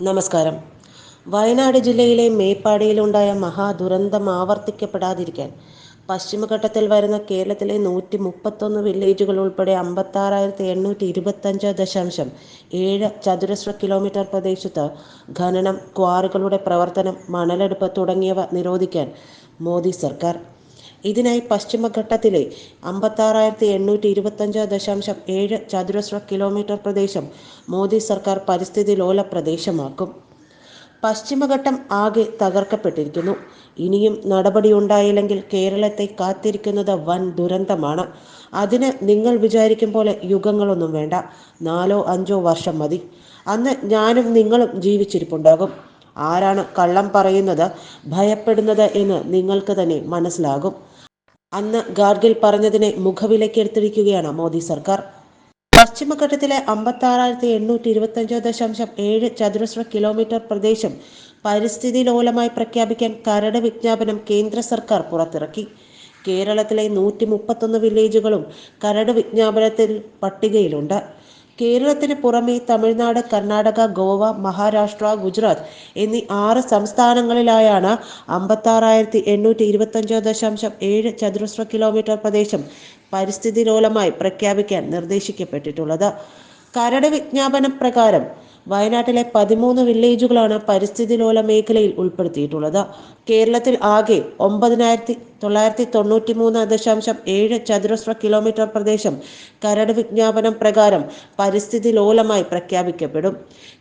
നമസ്കാരം. വയനാട് ജില്ലയിലെ മേപ്പാടിയിലുണ്ടായ മഹാദുരന്തം ആവർത്തിക്കപ്പെടാതിരിക്കാൻ പശ്ചിമഘട്ടത്തിൽ വരുന്ന കേരളത്തിലെ നൂറ്റി മുപ്പത്തൊന്ന് വില്ലേജുകൾ ഉൾപ്പെടെ അമ്പത്താറായിരത്തി എണ്ണൂറ്റി ഇരുപത്തഞ്ച് ദശാംശം ഏഴ് ചതുരശ്ര കിലോമീറ്റർ പ്രദേശത്ത് ഖനനം ക്വാറികളുടെ പ്രവർത്തനം മണലെടുപ്പ് തുടങ്ങിയവ നിരോധിക്കാൻ മോദി സർക്കാർ ഇതിനായി പശ്ചിമഘട്ടത്തിലെ അമ്പത്താറായിരത്തി എണ്ണൂറ്റി ഇരുപത്തഞ്ച് ദശാംശം ഏഴ് ചതുരശ്ര കിലോമീറ്റർ പ്രദേശം മോദി സർക്കാർ പരിസ്ഥിതി ലോല പ്രദേശമാക്കും. പശ്ചിമഘട്ടം ആകെ തകർക്കപ്പെട്ടിരിക്കുന്നു. ഇനിയും നടപടിയുണ്ടായില്ലെങ്കിൽ കേരളത്തെ കാത്തിരിക്കുന്നത് വൻ ദുരന്തമാണ്. അതിന് നിങ്ങൾ വിചാരിക്കും പോലെ യുഗങ്ങളൊന്നും വേണ്ട. നാലോ അഞ്ചോ വർഷം മതി. അന്ന് ഞാനും നിങ്ങളും ജീവിച്ചിരിപ്പുണ്ടാകും. ആരാണ് കള്ളം പറയുന്നത്? ഭയപ്പെടുന്നത് എന്ന് നിങ്ങൾക്ക് തന്നെ മനസ്സിലാകും. അന്ന് ഗാർഗിൽ പറഞ്ഞതിനെ മുഖവിലക്കെടുത്തിരിക്കുകയാണ് മോദി സർക്കാർ. പശ്ചിമഘട്ടത്തിലെ അമ്പത്തി ആറായിരത്തി എണ്ണൂറ്റി ഇരുപത്തഞ്ച് ദശാംശം ഏഴ് ചതുരശ്ര കിലോമീറ്റർ പ്രദേശം പരിസ്ഥിതി ലോലമായി പ്രഖ്യാപിക്കാൻ കരട് വിജ്ഞാപനം കേന്ദ്ര സർക്കാർ പുറത്തിറക്കി. കേരളത്തിലെ നൂറ്റി മുപ്പത്തൊന്ന് വില്ലേജുകളും കരട് വിജ്ഞാപനത്തിൽ പട്ടികയിലുണ്ട്. കേരളത്തിന് പുറമെ തമിഴ്നാട് കർണാടക ഗോവ മഹാരാഷ്ട്ര ഗുജറാത്ത് എന്നീ ആറ് സംസ്ഥാനങ്ങളിലായാണ് അമ്പത്താറായിരത്തി എണ്ണൂറ്റി ഇരുപത്തഞ്ച് ദശാംശം ഏഴ് ചതുരശ്ര കിലോമീറ്റർ പ്രദേശം പരിസ്ഥിതി ലോലമായി പ്രഖ്യാപിക്കാൻ നിർദ്ദേശിക്കപ്പെട്ടിട്ടുള്ളത്. കരട് വിജ്ഞാപനം പ്രകാരം വയനാട്ടിലെ പതിമൂന്ന് വില്ലേജുകളാണ് പരിസ്ഥിതി ലോല മേഖലയിൽ ഉൾപ്പെടുത്തിയിട്ടുള്ളത്. കേരളത്തിൽ ആകെ ഒമ്പതിനായിരത്തി തൊള്ളായിരത്തി തൊണ്ണൂറ്റി മൂന്ന് ദശാംശം ഏഴ് ചതുരശ്ര കിലോമീറ്റർ പ്രദേശം കരട് വിജ്ഞാപനം പ്രകാരം പരിസ്ഥിതി ലോലമായി പ്രഖ്യാപിക്കപ്പെടും.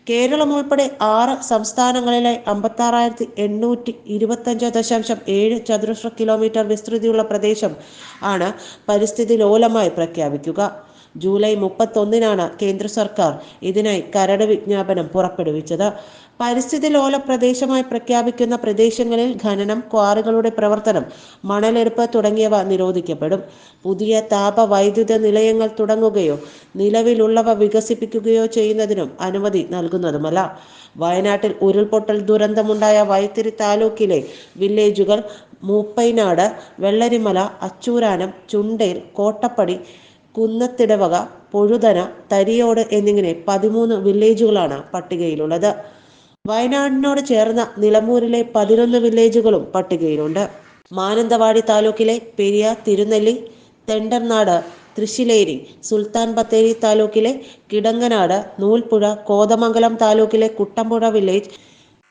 കേരളം ഉൾപ്പെടെ ആറ് സംസ്ഥാനങ്ങളിലെ അമ്പത്താറായിരത്തി എണ്ണൂറ്റി ഇരുപത്തഞ്ച് ദശാംശം ഏഴ് ചതുരശ്ര കിലോമീറ്റർ വിസ്തൃതിയുള്ള പ്രദേശം ആണ് പരിസ്ഥിതി ലോലമായി പ്രഖ്യാപിക്കുക. ജൂലൈ മുപ്പത്തൊന്നിനാണ് കേന്ദ്ര സർക്കാർ ഇതിനായി കരട് വിജ്ഞാപനം പുറപ്പെടുവിച്ചത്. പരിസ്ഥിതി ലോല പ്രദേശമായി പ്രഖ്യാപിക്കുന്ന പ്രദേശങ്ങളിൽ ഖനനം ക്വാറികളുടെ പ്രവർത്തനം മണലെടുപ്പ് തുടങ്ങിയവ നിരോധിക്കപ്പെടും. പുതിയ താപ വൈദ്യുത നിലയങ്ങൾ തുടങ്ങുകയോ നിലവിലുള്ളവ വികസിപ്പിക്കുകയോ ചെയ്യുന്നതിനും അനുമതി നൽകുന്നതുമല്ല. വയനാട്ടിൽ ഉരുൾപൊട്ടൽ ദുരന്തമുണ്ടായ വൈത്തിരി താലൂക്കിലെ വില്ലേജുകൾ മൂപ്പൈനാട് വെള്ളരിമല അച്ചൂരാനം ചുണ്ടേൽ കോട്ടപ്പടി കുന്നത്തിടവക പൊഴുതന തരിയോട് എന്നിങ്ങനെ പതിമൂന്ന് വില്ലേജുകളാണ് പട്ടികയിലുള്ളത്. വയനാടിനോട് ചേർന്ന നിലമ്പൂരിലെ പതിനൊന്ന് വില്ലേജുകളും പട്ടികയിലുണ്ട്. മാനന്തവാടി താലൂക്കിലെ പെരിയ തിരുനെല്ലി തെണ്ടർനാട് തൃശ്ശിലേരി സുൽത്താൻ ബത്തേരി താലൂക്കിലെ കിടങ്ങനാട് നൂൽപ്പുഴ കോതമംഗലം താലൂക്കിലെ കുട്ടമ്പുഴ വില്ലേജ്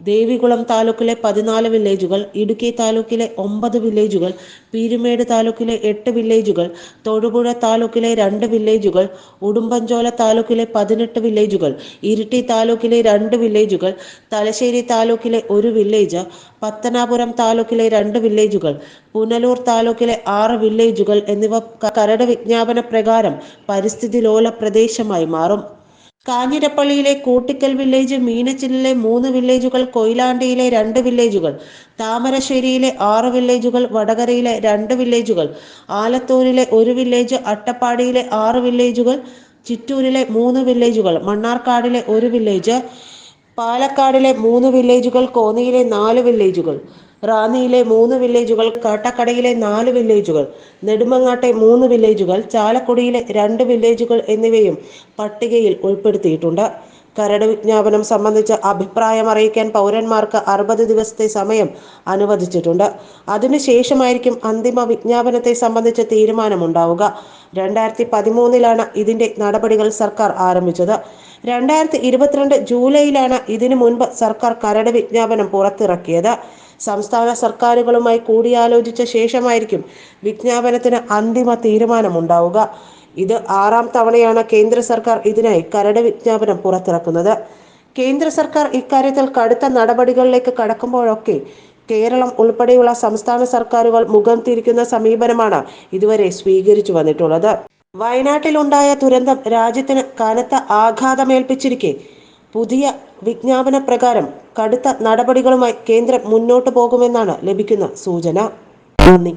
ദേവികുളം താലൂക്കിലെ പതിനാല് വില്ലേജുകൾ ഇടുക്കി താലൂക്കിലെ ഒമ്പത് വില്ലേജുകൾ പീരുമേട് താലൂക്കിലെ എട്ട് വില്ലേജുകൾ തൊടുപുഴ താലൂക്കിലെ രണ്ട് വില്ലേജുകൾ ഉടുമ്പൻചോല താലൂക്കിലെ പതിനെട്ട് വില്ലേജുകൾ ഇരിട്ടി താലൂക്കിലെ രണ്ട് വില്ലേജുകൾ തലശ്ശേരി താലൂക്കിലെ ഒരു വില്ലേജ് പത്തനാപുരം താലൂക്കിലെ രണ്ട് വില്ലേജുകൾ പുനലൂർ താലൂക്കിലെ ആറ് വില്ലേജുകൾ എന്നിവ കരട് വിജ്ഞാപന പ്രകാരം പരിസ്ഥിതി ലോല പ്രദേശമായി മാറും. കാഞ്ഞിരപ്പള്ളിയിലെ കൂട്ടിക്കൽ വില്ലേജ് മീനച്ചിലിലെ മൂന്ന് വില്ലേജുകൾ കൊയിലാണ്ടിയിലെ രണ്ട് വില്ലേജുകൾ താമരശ്ശേരിയിലെ ആറ് വില്ലേജുകൾ വടകരയിലെ രണ്ട് വില്ലേജുകൾ ആലത്തൂരിലെ ഒരു വില്ലേജ് അട്ടപ്പാടിയിലെ ആറ് വില്ലേജുകൾ ചിറ്റൂരിലെ മൂന്ന് വില്ലേജുകൾ മണ്ണാർക്കാടിലെ ഒരു വില്ലേജ് പാലക്കാടിലെ മൂന്ന് വില്ലേജുകൾ കോന്നിയിലെ നാല് വില്ലേജുകൾ. റാന്നിയിലെ മൂന്ന് വില്ലേജുകൾ കാട്ടക്കടയിലെ നാല് വില്ലേജുകൾ നെടുമങ്ങാട്ടെ മൂന്ന് വില്ലേജുകൾ ചാലക്കുടിയിലെ രണ്ട് വില്ലേജുകൾ എന്നിവയും പട്ടികയിൽ ഉൾപ്പെടുത്തിയിട്ടുണ്ട്. കരട് വിജ്ഞാപനം സംബന്ധിച്ച് അഭിപ്രായം അറിയിക്കാൻ പൗരന്മാർക്ക് അറുപത് ദിവസത്തെ സമയം അനുവദിച്ചിട്ടുണ്ട്. അതിനുശേഷമായിരിക്കും അന്തിമ വിജ്ഞാപനത്തെ സംബന്ധിച്ച് തീരുമാനമുണ്ടാവുക. രണ്ടായിരത്തി പതിമൂന്നിലാണ് ഇതിന്റെ നടപടികൾ സർക്കാർ ആരംഭിച്ചത്. രണ്ടായിരത്തി ഇരുപത്തിരണ്ട് ജൂലൈയിലാണ് ഇതിനു മുൻപ് സർക്കാർ കരട് വിജ്ഞാപനം പുറത്തിറക്കിയത്. സംസ്ഥാന സർക്കാരുകളുമായി കൂടിയാലോചിച്ച ശേഷമായിരിക്കും വിജ്ഞാപനത്തിന് അന്തിമ തീരുമാനമുണ്ടാവുക. ഇത് ആറാം തവണയാണ് കേന്ദ്ര സർക്കാർ ഇതിനായി കരട് വിജ്ഞാപനം പുറത്തിറക്കുന്നത്. കേന്ദ്ര സർക്കാർ ഇക്കാര്യത്തിൽ കടുത്ത നടപടികളിലേക്ക് കടക്കുമ്പോഴൊക്കെ കേരളം ഉൾപ്പെടെയുള്ള സംസ്ഥാന സർക്കാരുകൾ മുഖം തിരിക്കുന്ന സമീപനമാണ് ഇതുവരെ സ്വീകരിച്ചു വന്നിട്ടുള്ളത്. വയനാട്ടിലുണ്ടായ ദുരന്തം രാജ്യത്തിന് കനത്ത ആഘാതമേൽപ്പിച്ചിരിക്കെ. പുതിയ വിജ്ഞാപന പ്രകാരം കടുത്ത നടപടികളുമായി കേന്ദ്രം മുന്നോട്ടു പോകുമെന്നാണ് ലഭിക്കുന്ന സൂചന. നന്ദി.